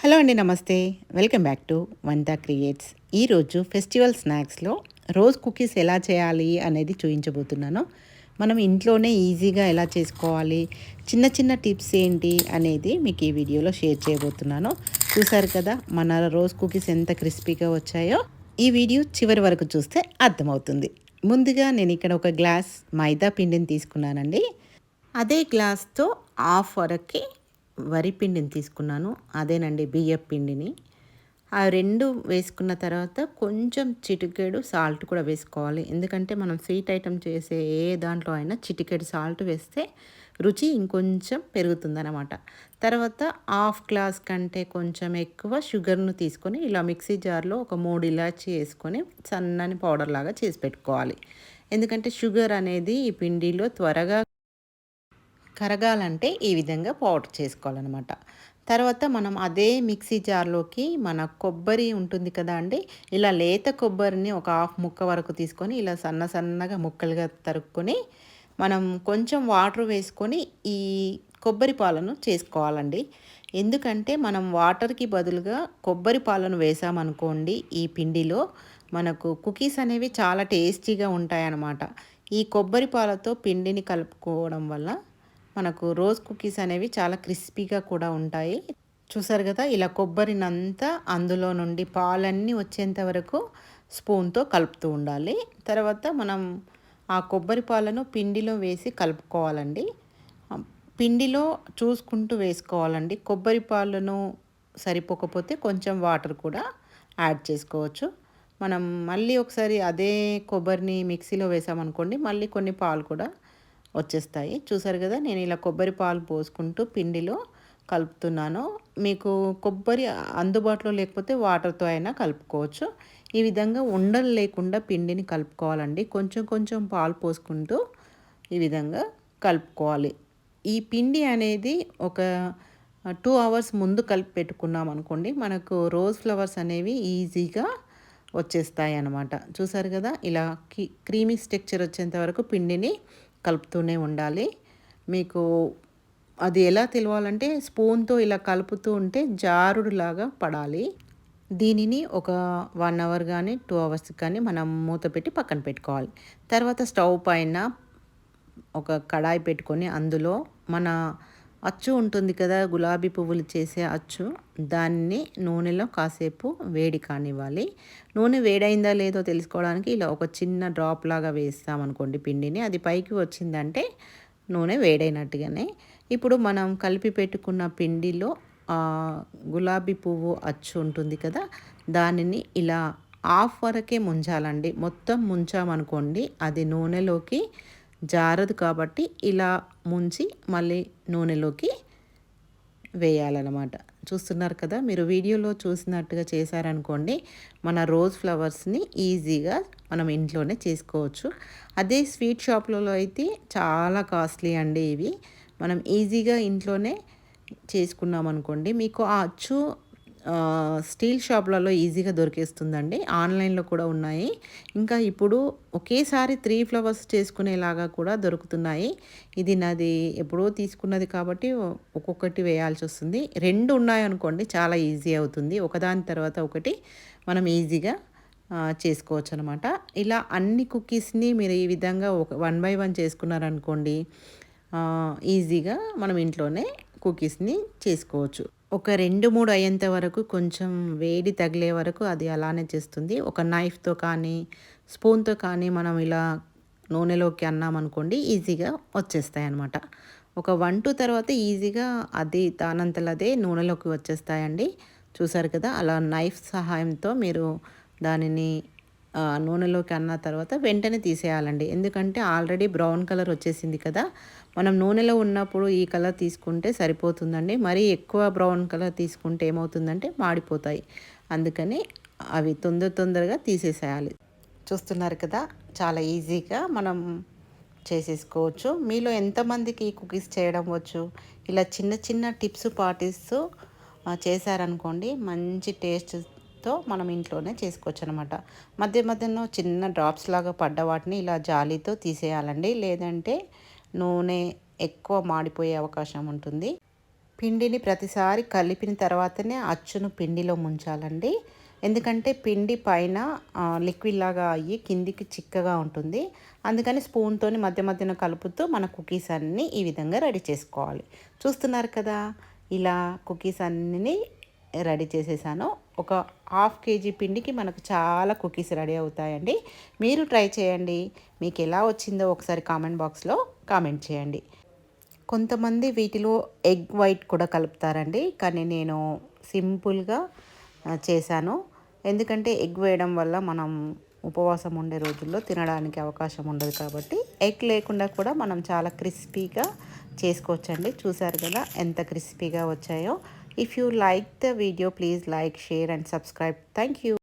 Hello అండి నమస్తే. Welcome back to Vanda creates. ఈరోజు ఫెస్టివల్ స్నాక్స్లో రోజ్ కుకీస్ ఎలా చేయాలి అనేది చూపించబోతున్నాను మనం ఇంట్లోనే ఈజీగా ఎలా చేసుకోవాలి చిన్న చిన్న టిప్స్ ఏంటి అనేది మీకు ఈ వీడియోలో షేర్ చేయబోతున్నాను. చూసారు కదా మన రోజ్ కుకీస్ ఎంత క్రిస్పీగా వచ్చాయో? ఈ వీడియో చివరి వరకు చూస్తే అర్థమవుతుంది. ముందుగా నేను ఇక్కడ ఒక గ్లాస్ మైదా పిండిని తీసుకున్నానండి. అదే గ్లాస్తో హాఫ్ వరకు వరి పిండిని తీసుకున్నాను. అదేనండి బియ్యం పిండిని. ఆ రెండు వేసుకున్న తర్వాత కొంచెం చిటికెడు సాల్ట్ కూడా వేసుకోవాలి. ఎందుకంటే మనం స్వీట్ ఐటెం చేసే ఏ దాంట్లో అయినా చిటికెడు సాల్ట్ వేస్తే రుచి ఇంకొంచెం పెరుగుతుందన్నమాట. తర్వాత హాఫ్ గ్లాస్ కంటే కొంచెం ఎక్కువ షుగర్ను తీసుకొని ఇలా మిక్సీ జార్లో ఒక మూడు ఇలాచి వేసుకొని సన్నని పౌడర్ లాగా చేసి పెట్టుకోవాలి. ఎందుకంటే షుగర్ అనేది ఈ పిండిలో త్వరగా కరగాలంటే ఈ విధంగా పౌడర్ చేసుకోవాలన్నమాట. తర్వాత మనం అదే మిక్సీ జార్లోకి మన కొబ్బరి ఉంటుంది కదా అండి ఇలా లేత కొబ్బరిని ఒక హాఫ్ ముక్క వరకు తీసుకొని ఇలా సన్న సన్నగా ముక్కలుగా తరుక్కొని మనం కొంచెం వాటర్ వేసుకొని ఈ కొబ్బరి పాలను చేసుకోవాలండి. ఎందుకంటే మనం వాటర్కి బదులుగా కొబ్బరి పాలను వేసామనుకోండి ఈ పిండిలో మనకు కుకీస్ అనేవి చాలా టేస్టీగా ఉంటాయన్నమాట. ఈ కొబ్బరి పాలతో పిండిని కలుపుకోవడం వల్ల మనకు రోజ్ కుకీస్ అనేవి చాలా క్రిస్పీగా కూడా ఉంటాయి. చూసారు కదా ఇలా కొబ్బరినంతా అందులో నుండి పాలన్నీ వచ్చేంత వరకు స్పూన్తో కలుపుతూ ఉండాలి. తర్వాత మనం ఆ కొబ్బరి పాలను పిండిలో వేసి కలుపుకోవాలండి. పిండిలో చూసుకుంటూ వేసుకోవాలండి. కొబ్బరి పాలను సరిపోకపోతే కొంచెం వాటర్ కూడా యాడ్ చేసుకోవచ్చు. మనం మళ్ళీ ఒకసారి అదే కొబ్బరిని మిక్సీలో వేసామనుకోండి మళ్ళీ కొన్ని పాలు కూడా వచ్చేస్తాయి. చూసారు కదా నేను ఇలా కొబ్బరి పాలు పోసుకుంటూ పిండిలో కలుపుతున్నాను. మీకు కొబ్బరి అందుబాటులో లేకపోతే వాటర్తో అయినా కలుపుకోవచ్చు. ఈ విధంగా ఉండలు లేకుండా పిండిని కలుపుకోవాలండి. కొంచెం కొంచెం పాలు పోసుకుంటూ ఈ విధంగా కలుపుకోవాలి. ఈ పిండి అనేది ఒక టూ అవర్స్ ముందు కలిపి పెట్టుకున్నాం అనుకోండి మనకు రోజ్ ఫ్లవర్స్ అనేవి ఈజీగా వచ్చేస్తాయి అన్నమాట చూసారు కదా ఇలా క్రీమీ స్ట్రక్చర్ వచ్చేంత వరకు పిండిని కలుపుతూనే ఉండాలి. మీకు అది ఎలా తెలవాలంటే స్పూన్తో ఇలా కలుపుతూ ఉంటే జారుడులాగా పడాలి. దీనిని ఒక వన్ అవర్ కానీ టూ అవర్స్ కానీ మనం మూత పెట్టి పక్కన పెట్టుకోవాలి. తర్వాత స్టవ్ పైన ఒక కడాయి పెట్టుకొని అందులో మన అచ్చు ఉంటుంది కదా గులాబీ పువ్వులు చేసే అచ్చు. దాన్ని నూనెలో కాసేపు వేడి కానివ్వాలి. నూనె వేడైందా లేదో తెలుసుకోవడానికి ఇలా ఒక చిన్న డ్రాప్ లాగా వేస్తామనుకోండి పిండిని. అది పైకి వచ్చిందంటే నూనె వేడైనట్టుగానే. ఇప్పుడు మనం కలిపి పెట్టుకున్న పిండిలో గులాబీ పువ్వు అచ్చు ఉంటుంది కదా దానిని ఇలా హాఫ్ వరకే ముంచాలండి. మొత్తం ముంచామనుకోండి అది నూనెలోకి జారదు కాబట్టి ఇలా ముంచి మళ్ళీ నూనెలోకి వేయాలన్నమాట. చూస్తున్నారు కదా మీరు వీడియోలో చూసినట్టుగా చేశారనుకోండి మన రోజ్ ఫ్లవర్స్ని ఈజీగా మనం ఇంట్లోనే చేసుకోవచ్చు. అదే స్వీట్ షాప్లలో అయితే చాలా కాస్ట్లీ అండి ఇవి. మనం ఈజీగా ఇంట్లోనే చేసుకున్నాం అనుకోండి మీకు ఆ అచ్చు స్టీల్ షాప్లలో ఈజీగా దొరికేస్తుందండి. ఆన్లైన్లో కూడా ఉన్నాయి. ఇంకా ఇప్పుడు ఒకేసారి త్రీ ఫ్లవర్స్ చేసుకునేలాగా కూడా దొరుకుతున్నాయి. ఇది నాది ఎప్పుడో తీసుకున్నది కాబట్టి ఒక్కొక్కటి వేయాల్సి వస్తుంది. రెండు ఉన్నాయనుకోండి చాలా ఈజీ అవుతుంది. ఒకదాని తర్వాత ఒకటి మనం ఈజీగా చేసుకోవచ్చు అనమాట ఇలా అన్ని కుకీస్ని మీరు ఈ విధంగా ఒక వన్ బై వన్ చేసుకున్నారనుకోండి ఈజీగా మనం ఇంట్లోనే కుకీస్ని చేసుకోవచ్చు. ఒక రెండు మూడు అయ్యేంత వరకు కొంచెం వేడి తగిలే వరకు అది అలానే చేస్తుంది. ఒక నైఫ్తో కానీ స్పూన్తో కానీ మనం ఇలా నూనెలోకి అన్నామనుకోండి ఈజీగా వచ్చేస్తాయి అన్నమాట ఒక వన్ టూ తర్వాత ఈజీగా అది దానంతలదే నూనెలోకి వచ్చేస్తాయండి. చూసారు కదా అలా నైఫ్ సహాయంతో మీరు దానిని నూనెలోకి అన్న తర్వాత వెంటనే తీసేయాలండి. ఎందుకంటే ఆల్రెడీ బ్రౌన్ కలర్ వచ్చేసింది కదా. మనం నూనెలో ఉన్నప్పుడు ఈ కలర్ తీసుకుంటే సరిపోతుందండి. మరీ ఎక్కువ బ్రౌన్ కలర్ తీసుకుంటే ఏమవుతుందంటే మాడిపోతాయి. అందుకని అవి తొందర తొందరగా తీసేసేయాలి. చూస్తున్నారు కదా చాలా ఈజీగా మనం చేసేసుకోవచ్చు. మీలో ఎంతమందికి కుకీస్ చేయడం వచ్చు? ఇలా చిన్న చిన్న టిప్స్ పాటిస్తూ చేశారనుకోండి మంచి టేస్ట్ తో మనం ఇంట్లోనే చేసుకోవచ్చు అనమాట మధ్య మధ్యలో చిన్న డ్రాప్స్ లాగా పడ్డ వాటిని ఇలా జాలీతో తీసేయాలండి. లేదంటే నూనె ఎక్కువ మాడిపోయే అవకాశం ఉంటుంది. పిండిని ప్రతిసారి కలిపిన తర్వాతనే అచ్చును పిండిలో ముంచాలండి. ఎందుకంటే పిండి పైన లిక్విడ్ లాగా అయ్యి కిందికి చిక్కగా ఉంటుంది. అందుకని స్పూన్తో మధ్య మధ్యన కలుపుతూ మన కుకీస్ అన్నీ ఈ విధంగా రెడీ చేసుకోవాలి. చూస్తున్నారు కదా? ఇలా కుకీస్ అన్నీ రెడీ చేసేసాను. ఒక హాఫ్ కేజీ పిండికి మనకు చాలా కుకీస్ రెడీ అవుతాయండి. మీరు ట్రై చేయండి. మీకు ఎలా వచ్చిందో ఒకసారి కామెంట్ బాక్స్లో కామెంట్ చేయండి. కొంతమంది వీటిలో ఎగ్ వైట్ కూడా కలుపుతారండి. కానీ నేను సింపుల్గా చేశాను. ఎందుకంటే ఎగ్ వేయడం వల్ల మనం ఉపవాసం ఉండే రోజుల్లో తినడానికి అవకాశం ఉండదు కాబట్టి ఎగ్ లేకుండా కూడా మనం చాలా క్రిస్పీగా చేసుకోవచ్చండి. చూసారు కదా ఎంత క్రిస్పీగా వచ్చాయో. If you like the video, please like, share and subscribe. Thank you.